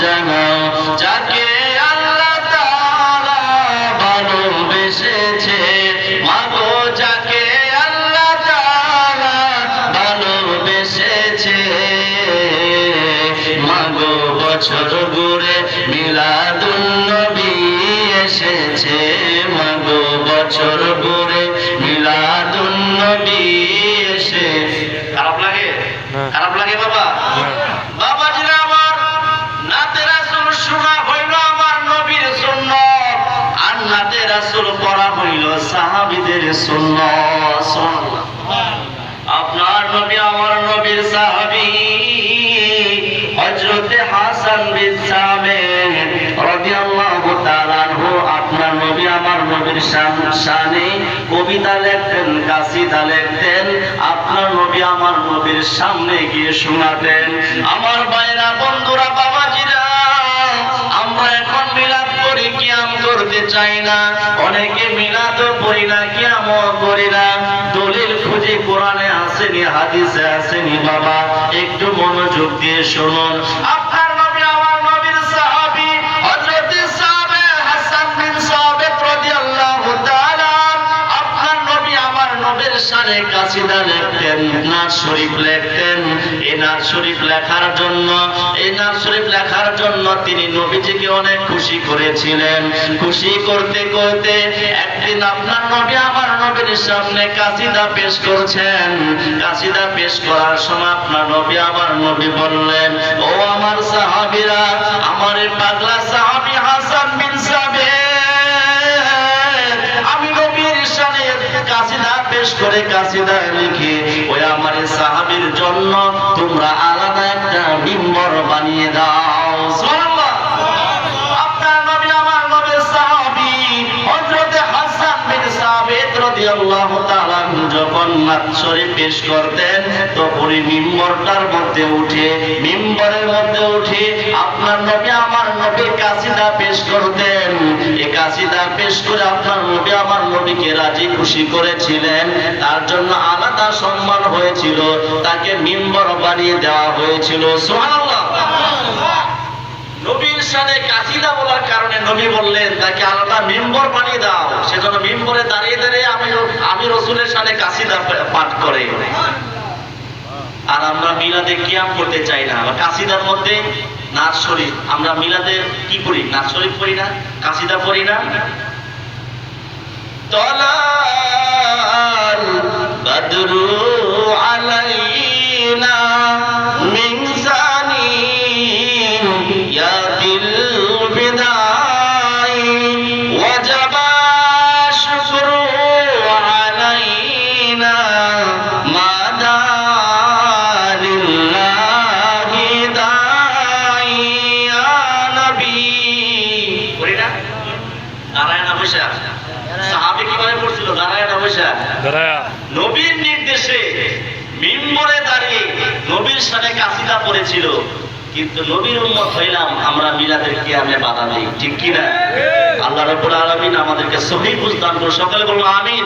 জাগাও যাকে আল্লাহ তাআলা ভালোবেসেছে। মাগো যাকে আল্লাহ তাআলা ভালোবেসেছে। মাগো বছর ঘুরে মিলাদুন নবী এসেছে। মাগো বছর ঘুরে মিলাদুন নবী এসে খারাপ লাগে? খারাপ লাগে বাবা? বাবাজিরা সাহাবীদের আপনার নবী, আমার নবীর সাহাবী হযরতে হাসান কবিতা লিখতেন আপনার নবী, আমার নবীর সামনে গিয়ে শোনাতেন। আমার ভাইরা, বন্ধুরা, বাবাজিরা, আমরা এখন মিলাদ করি কিয়াম করতে চাই না। অনেকে মিলাদ পড়ি না কিয়াম করি না? দলিল খুঁজে কোরআনে আসেনি, হাদিসে আসেনি বাবা। একটু মনোযোগ দিয়ে শুনুন। আপনার নার শরীফ শরীফ লেখার জন্য শরীফ লেখার জন্য তিনি নবীজিকে অনেক খুশি করেছিলেন। খুশি করতে করতে একদিন আপনার নবী আমার নবীর সামনে কাসিদা পেশ করছেন। কাসিদা পেশ করার সময় আপনার নবী আমার নবী বললেন, ও আমার সাহাবীরা, আমার পাগলা করে কাসিদা লিখে, ওই আমার সাহাবীর জন্য তোমরা আলাদা একটা মিম্বর বানিয়ে দাও। মিম্বরটার মধ্যে উঠে মধ্যে উঠে আপনার আমার করতেন। করে আপনার নবী, আমার নবীকে রাজি খুশি করেছিলেন। জন্য আলাদা সম্মান হয়েছিল, তাকে মিম্বর বানিয়ে দেওয়া হয়েছিল। নবীর সাথে কাসিদা বলার কারণে নবী বললেন, তাকে আলাদা মেম্বর বানিয়ে দাও। সেজন্য মেম্বরে দাঁড়িয়ে দাঁড়িয়ে আমি আমি রসুলের সাথে কাসিদা পাঠ করে। আর আমরা মিলাদে কিয়াম করতে চাই না। কাসিদার মধ্যে নাচ শরীফ। আমরা মিলাদে কি করি? নাচ শরীফ পড়ি না? কাসিদা পড়ি না? তলাল দাঁড়ায় না বসে সাহাবি কীভাবে পড়ছিল? দাঁড়ায় না বসে নবীর নির্দেশে মিম্বরে দাঁড়িয়ে নবীর সাথে কাসিদা পড়েছিল। কিন্তু নবীর উম্মত হইলাম আমরা মিলাদের কিয়ামে বাধা দিই ঠিক আল্লাহ রাব্বুল আলামিন আমাদেরকে সহি বুঝদান করে সকলে বলব আমিন।